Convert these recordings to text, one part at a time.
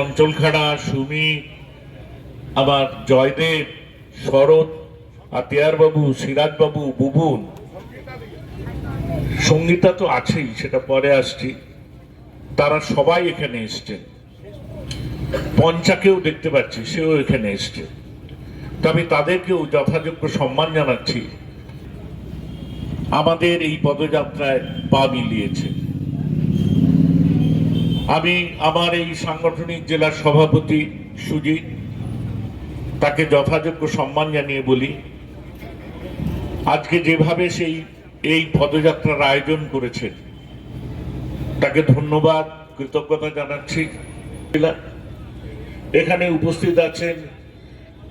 অঞ্চলখাড়া সুমি আমার জয়দেব, শরৎ আতিয়ারবাবু সিরাজবাবু, বুবুন। সঙ্গীতা তো আছেই, সেটা পরে আসছি। তারা সবাই এখানে এসছেন পঞ্চাকেও দেখতে পাচ্ছি, সেও এখানে এসছে। তবে তাদেরকেও যথাযোগ্য সম্মান জানাচ্ছি। আমাদের এই পদযাত্রায় পা মিলিয়েছে। আমি আমার এই সাংগঠনিক জেলার সভাপতি সুজিত তাকে যথাযোগ্য সম্মান জানিয়ে বলি, আজকে যেভাবে সেই, এই পদযাত্রার আয়োজন করেছেন, তাকে ধন্যবাদ, কৃতজ্ঞতা জানাচ্ছি। এখানে উপস্থিত আছেন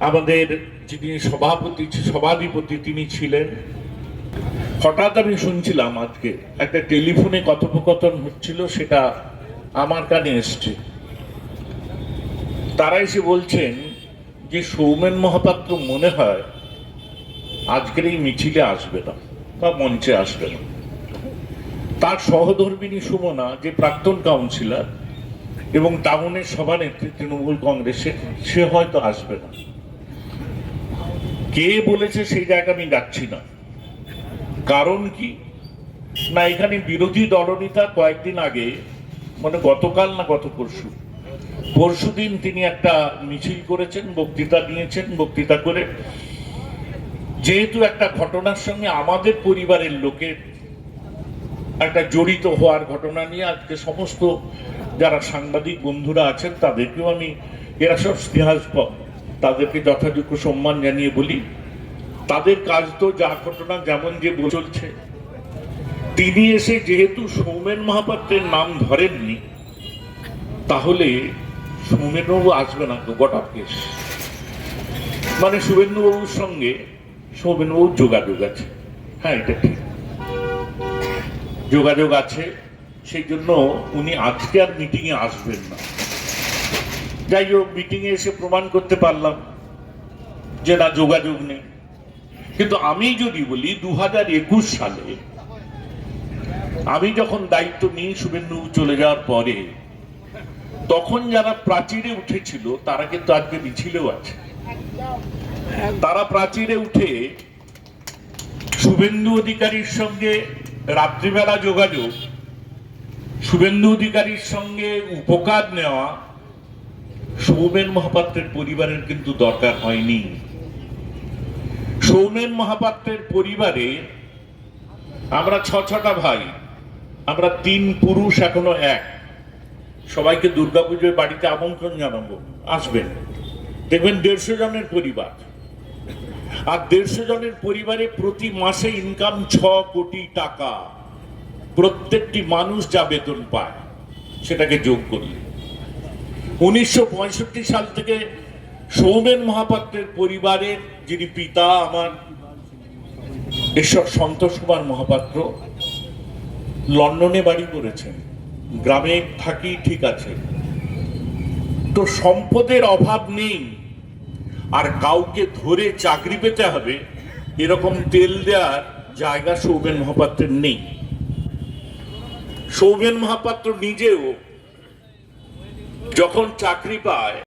আমাদের যিনি সভাপতি, সভাধিপতি, তিনি ছিলেন। হঠাৎ আমি শুনছিলাম আজকে একটা টেলিফোনে কথোপকথন হচ্ছিল, সেটা আমার কানে এসছে। তারা এসে বলছেন যে সৌমেন মহাপাত্র মনে হয় আজকের এই মিছিলে আসবে না, বা মঞ্চে আসবে না। তার সহধর্মিনী সুমনা, যে প্রাক্তন কাউন্সিলর এবং টাউনের সভানেত্রী তৃণমূল কংগ্রেসে সে হয়তো আসবে না। কে বলেছে সেই জায়গা আমি যাচ্ছি না। কারণ কি? না, এখানে বিরোধী দলনেতা কয়েকদিন আগে মানে গতকাল না গত পরশু? পরশুদিন তিনি একটা মিছিল করেছেন, বক্তৃতা দিয়েছেন, বক্তৃতা করে যেহেতু একটা ঘটনার সঙ্গে আমাদের পরিবারের লোকের একটা জড়িত হওয়ার ঘটনা নিয়ে আজকে সমস্ত যারা সাংবাদিক বন্ধুরা আছেন, তাদেরকেও আমি এরা সব ইতিহাসপদ তাদেরকে যথাযোগ্য সম্মান জানিয়ে বলি। তাদের কাজ তো যা ঘটনা, যেমন যে চলছে তিনি এসে যেহেতু সৌমেন মহাপাত্রের নাম ধরেননি, তাহলে সৌমেনবাবু আসবে না তো গোটা কেস। মানে শুভেন্দুবাবুর সঙ্গে সৌমেনবাবুর যোগাযোগ আছে। হ্যাঁ এটা ঠিক। যোগাযোগ আছে, সেই জন্য উনি আজকে আর মিটিংয়ে আসবেন না। যাই হোক, মিটিংয়ে এসে প্রমাণ করতে পারলাম যে না যোগাযোগ নেই। কিন্তু আমি যদি বলি দু হাজার একুশ সালে আমি যখন দায়িত্ব নিয়ে শুভেন্দু চলে যাওয়ার পরে, তখন যারা প্রাচীরে উঠেছিল, তারা কিন্তু আজকে মিছিলেও আছে। তারা প্রাচীরে উঠে শুভেন্দু অধিকারীর সঙ্গে রাত্রিবেলা যোগাযোগ, শুভেন্দু অধিকারীর সঙ্গে উপকার নেওয়া, সৌমেন মহাপাত্রের পরিবারের কিন্তু দরকার হয়নি। সৌমেন মহাপাত্রের পরিবারে আমরা ছ ছটা ভাই। আমরা তিন পুরুষ এখনও এক। সবাইকে দুর্গাপুজোর বাড়িতে আমন্ত্রণ জানাব। আসবেন। দেখবেন দেড়শো জনের পরিবার। আর দেড়শো জনের পরিবারে প্রতি মাসে ইনকাম ছ কোটি টাকা। প্রত্যেকটি মানুষ যা বেতন পায়, সেটাকে যোগ করলে উনিশশো সাল থেকে সৌমেন মহাপাত্রের পরিবারের যিনি পিতা, আমার ঈশ্বর সন্তোষ কুমার মহাপাত্র লন্ডনে বাড়ি করেছেন। গ্রামে থাকি ঠিক আছে। তো সম্পদের অভাব নেই। আর কাউকে ধরে চাকরি পেতে হবে, এরকম তেল দেওয়ার জায়গা সৌমেন মহাপাত্রের নেই। সৌমেন মহাপাত্র নিজেও যখন চাকরি পায়